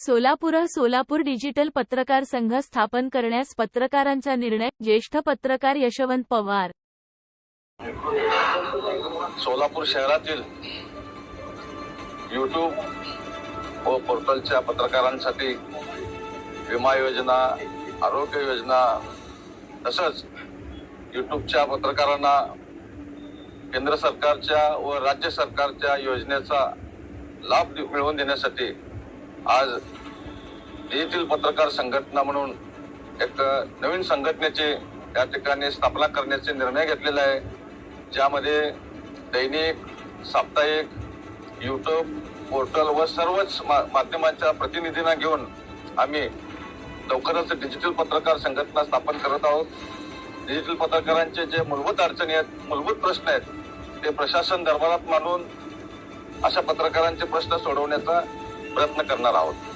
Solapur Solapur digital पत्रकार संघ स्थापन करण्यास पत्रकारांचा निर्णय ज्येष्ठ पत्रकार यशवंत पवार. सोलापूर शहरातील यूट्यूब व पोर्टलच्या पत्रकारांसाठी विमा योजना आरोग्य योजना तसंच यूट्यूबच्या पत्रकारांना केंद्र सरकारच्या व राज्य सरकारच्या योजनेचा लाभ मिळवून देण्यासाठी आज डिजिटल पत्रकार संघटना म्हणून एक नवीन संघटनेचे या ठिकाणी स्थापना करण्याचे निर्णय घेतलेला आहे. ज्यामध्ये दैनिक साप्ताहिक यूट्यूब पोर्टल व सर्वच मा- माध्यमांच्या प्रतिनिधींना घेऊन आम्ही लवकरच डिजिटल पत्रकार संघटना स्थापन करत आहोत. डिजिटल पत्रकारांचे जे मूलभूत अडचणी आहेत मूलभूत प्रश्न आहेत ते प्रशासन दरबारात मांडून अशा पत्रकारांचे प्रश्न सोडवण्याचा प्रयत्न करणार आहोत.